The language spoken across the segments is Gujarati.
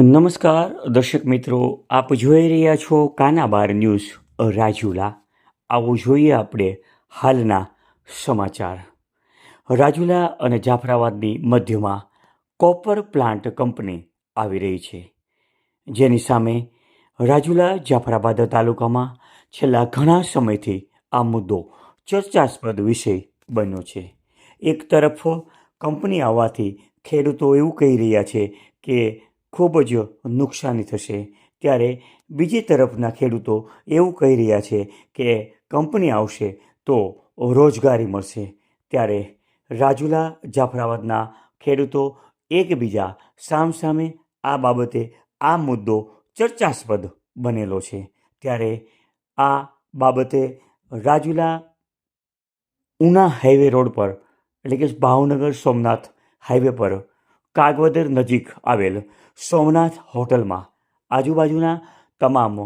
નમસ્કાર, દર્શક મિત્રો, આપ જોઈ રહ્યા છો કાનાબાર ન્યૂઝ રાજુલા. આવો જોઈએ આપણે હાલના સમાચાર. રાજુલા અને જાફરાબાદની મધ્યમાં કોપર પ્લાન્ટ કંપની આવી રહી છે. જેની સામે રાજુલા જાફરાબાદ તાલુકામાં છેલ્લા ઘણા સમયથી આ મુદ્દો ચર્ચાસ્પદ વિષય બન્યો છે. એક તરફ કંપની આવવાથી ખેડૂતો એવું કહી રહ્યા છે કે ખૂબ જ નુકસાની થશે. ત્યારે બીજી તરફના ખેડૂતો એવું કહી રહ્યા છે કે કંપની આવશે તો રોજગારી મળશે. ત્યારે રાજુલા જાફરાબાદના ખેડૂતો એકબીજા સામસામે આ બાબતે આ મુદ્દો ચર્ચાસ્પદ બનેલો છે. ત્યારે આ બાબતે રાજુલા ઉના હાઈવે રોડ પર, એટલે કે ભાવનગર સોમનાથ હાઈવે પર કાગવદર નજીક આવેલ સોમનાથ હોટલમાં આજુબાજુના તમામ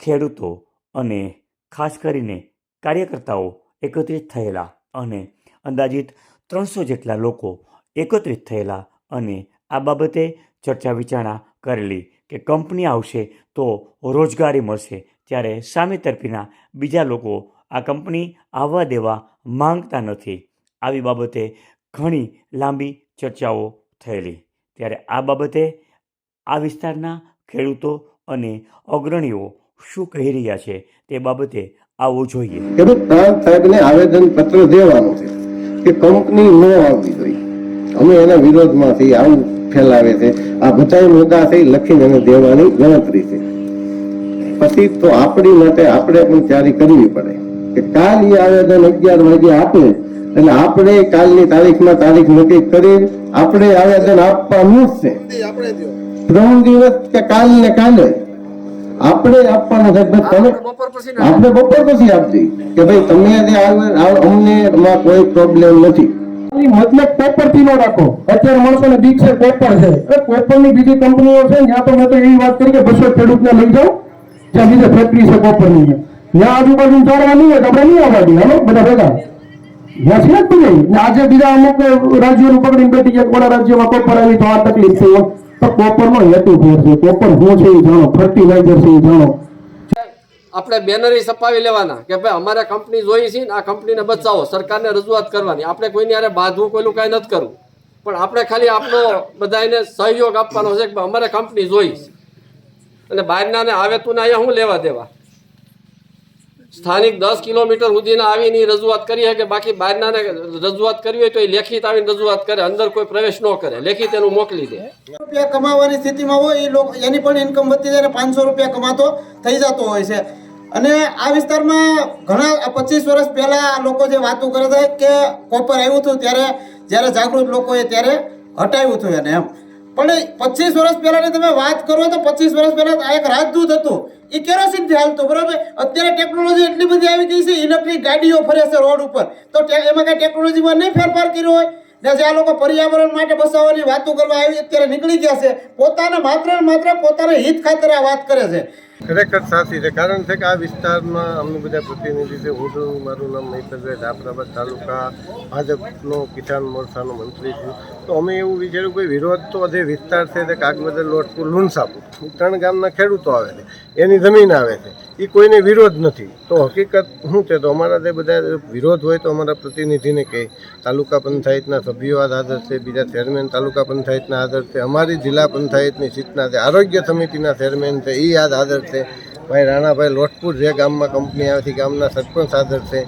ખેડૂતો અને ખાસ કરીને કાર્યકર્તાઓ એકત્રિત થયેલા અને અંદાજિત ત્રણસો જેટલા લોકો એકત્રિત થયેલા અને આ બાબતે ચર્ચા વિચારણા કરેલી કે કંપની આવશે તો રોજગારી મળશે ત્યારે સામે તરફીના બીજા લોકો આ કંપની આવવા દેવા માંગતા નથી. આવી બાબતે ઘણી લાંબી ચર્ચાઓ થયેલી. ત્યારે આ બાબતે આ વિસ્તારના ખેડૂતો અને અગ્રણીઓ શું કહી રહ્યા છે તે બાબતે આવવું જોઈએ. ખેડૂત સાહેબને આવેદન પત્ર દેવાનું છે કે કંપની ન આવવી જોઈએ. અમે એના વિરોધમાંથી આવું ફેલાવે છે. આ બધા મુદ્દા લખીને એને દેવાની ગણતરી છે. પછી તો આપણી માટે આપણે પણ તૈયારી કરવી પડે. કે કાલ એ આવેદન અગિયાર વાગે આપે. એટલે આપણે કાલની તારીખમાં તારીખ નક્કી કરી આપણે આવેદન આપવાનું જ છે. ત્રણ દિવસ કે કાલ ને કાલે? આપણે આપવાનું છે. તમે આપણે બપોર પછી આપી કે ભાઈ તમે અમને એમાં કોઈ પ્રોબ્લેમ નથી. મતલબ પેપરથી નો રાખો. અત્યારે માણસોને બીક છે પેપર છે. પેપરની બીજી કંપનીઓ છે ત્યાં તો મેં તો એવી વાત કરી કે બસો ખેડૂત ને લઈ જાઓ. ત્યાં બીજે ફેક્ટરી છે પેપરની ત્યાં આજુબાજુ ચારવા હોય તો નહીં આવવા હાલો, બધા ભેગા? ત્યાં છે આજે બીજા અમુક રાજ્યોનું પકડીને ગયા. રાજ્યમાં કોપર આવી તો આ તકલીફ છે. તો કોપર નો હેતુ ફેર છે. કોપર શું છે એ જાણો. ફર્ટિલાઇઝર છે એ જાણો. લેવાના. કે ભાઈ, અમારે કંપની જોઈ છે ને આ કંપનીને બચાવો. સરકારને રજૂઆત કરવાની. આપણે કોઈને હારે બાંધવું કોઈનું કાંઈ નથી કરવું. પણ આપણે ખાલી આપણો બધાને સહયોગ આપવાનો છે અમારે કંપની જોઈ અને બહારના ને આવે તું ને અહીંયા શું લેવા દેવા? સ્થાનિક દસ કિલોમીટર સુધીના આવીને રજૂઆત કરી શકે બાકી બહારના રજૂઆત કરવી હોય તો એ લેખિત આવીને રજૂઆત કરે, અંદર કોઈ પ્રવેશ ન કરે. લેખિત એનું મોકલી દે. રૂપિયા કમાવાની સ્થિતિમાં હોય એ લોકો, એની પણ ઇન્કમ વધતી જાય પાંચસો રૂપિયા કમાતો થઈ જતો હોય છે. અને આ વિસ્તારમાં ઘણા પચીસ વર્ષ પહેલા લોકો જે વાતો કરે છે કે કોપર આવ્યું હતું ત્યારે, જ્યારે જાગૃત લોકોએ ત્યારે હટાવ્યું હતું એને એમ. પણ પચીસ વર્ષ પહેલાંની તમે વાત કરો તો પચીસ વર્ષ પહેલા આ એક રાજદૂત હતું. એ કેરોસીનથી હાલતું, બરાબર? અત્યારે ટેકનોલોજી એટલી બધી આવી ગઈ છે, ઇલેક્ટ્રિક ગાડીઓ ફરે છે રોડ ઉપર. તો એમાં કાંઈ ટેકનોલોજીમાં નહીં ફેરફાર કર્યો હોય? ને જે આ લોકો પર્યાવરણ માટે બસાવવાની વાતો કરવા આવી અત્યારે નીકળી ગયા છે. પોતાના માત્ર ને માત્ર પોતાના હિત ખાતર આ વાત કરે છે. ખરેખર સાચી છે. કારણ છે કે આ વિસ્તારમાં અમને બધા પ્રતિનિધિ છે. હું મારું નામ મહિતરભાઈ જાફરાબાદ તાલુકા ભાજપનો કિસાન મોરચાનો મંત્રી છું. તો અમે એવું વિચાર્યું કે વિરોધ તો જે વિસ્તાર છે તે કાગબદર લોટપુર લુણસાપુર ત્રણ ગામના ખેડૂતો આવે છે. એની જમીન આવે છે. એ કોઈને વિરોધ નથી. તો હકીકત શું છે? તો અમારા જે બધા વિરોધ હોય તો અમારા પ્રતિનિધિને કહે. તાલુકા પંચાયતના સભ્યો આ હાજર છે, બીજા ચેરમેન તાલુકા પંચાયતના હાજર છે, અમારી જિલ્લા પંચાયતની સીટના જે આરોગ્ય સમિતિના ચેરમેન છે એ આજ હાજર છે. ભાઈ રાણાભાઈ લોટપુર જે ગામમાં કંપની આવેથી ગામના સરપંચ હાજર છે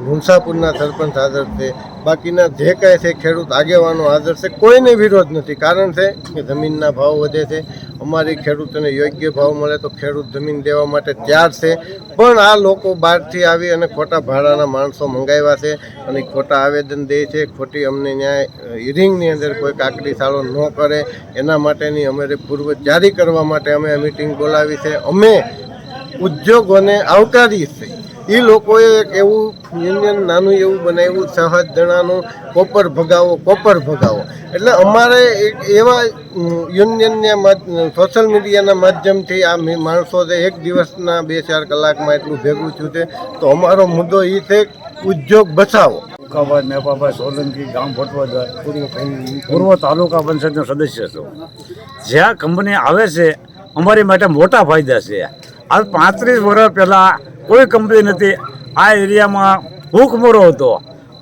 મુનસાપુરના સરપંચ હાજર છે બાકીના જે કાંઈ છે ખેડૂત આગેવાનો હાજર છે, કોઈને વિરોધ નથી. કારણ છે કે જમીનના ભાવ વધે છે. અમારી ખેડૂતોને યોગ્ય ભાવ મળે તો ખેડૂત જમીન દેવા માટે તૈયાર છે. પણ આ લોકો બહારથી આવી અને ખોટા ભાડાના માણસો મંગાવ્યા છે અને ખોટા આવેદન દે છે. ખોટી અમને ન્યાય હિરિંગની અંદર કોઈ કાકડી સાળો ન કરે. એના માટેની અમારે પૂર્વ જારી કરવા માટે અમે મિટિંગ બોલાવી છે. અમે ઉદ્યોગોને આવકારી છે. એ લોકોએ એક એવું યુનિયન નાનું એવું બનાવ્યું છ સાત જણાનું કોપર ભગાવો કોપર ભગાવો. એટલે અમારે એક એવા યુનિયનના સોશિયલ મીડિયાના માધ્યમથી આ માણસો છે, એક દિવસના બે ચાર કલાકમાં એટલું ભેગું થયું છે. તો અમારો મુદ્દો એ છે, ઉદ્યોગ બચાવો. ભૂકાભાઈ મેપાભાઈ સોલંકી, ગામ ભટવા પૂર્વ તાલુકા પંચાયતનો સદસ્ય છું. જ્યાં કંપની આવે છે, અમારી માટે મોટા ફાયદા છે. આ પાંત્રીસ વર્ષ પહેલાં કોઈ કંપની નથી. આ એરિયામાં ભૂખમરો હતો.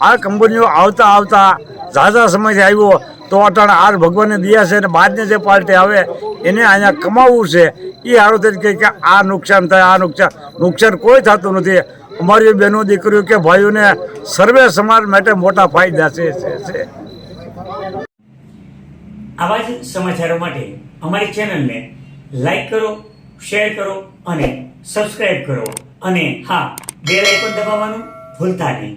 આ કંપનીઓ આવતા આવતા ઝાઝા સમયથી આવ્યો. તો અટાણે આ ભગવાનને દિયા છે અને બાદને જે પાર્ટી આવે, એને અહીંયા કમાવવું છે. એ હારું થઈ કે આ નુકસાન થાય, આ નુકસાન. નુકસાન કોઈ થતું નથી. અમારી બહેનો દીકરીઓ કે ભાઈઓને સર્વે સમાજ માટે મોટા ફાયદા છે આવા જ સમાચારો માટે અમારી ચેનલને લાઈક કરો શેર કરો અને સબસ્ક્રાઈબ કરો. અને હા બેલ આઇકોન દબાવવાનું ભૂલતા નહીં.